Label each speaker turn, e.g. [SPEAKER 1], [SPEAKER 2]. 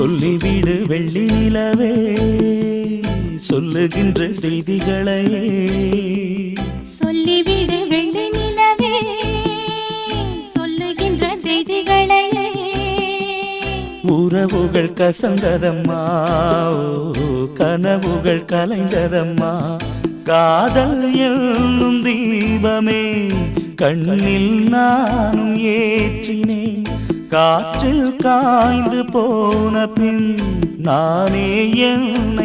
[SPEAKER 1] சொல்லிவிடு வெள்ளி நிலவே சொல்லுகின்ற செய்திகளை.
[SPEAKER 2] சொல்லிவிடு வெள்ளி நிலவே சொல்லுகின்ற செய்திகளை.
[SPEAKER 1] உறவுகள் கசந்ததம்மா கனவுகள் கலைந்ததம்மா. காதல் என்னும் தீபமே கண்ணில் நானும் ஏற்றினேன். காற்றில் காய்ந்து போன பின் நானே என்ன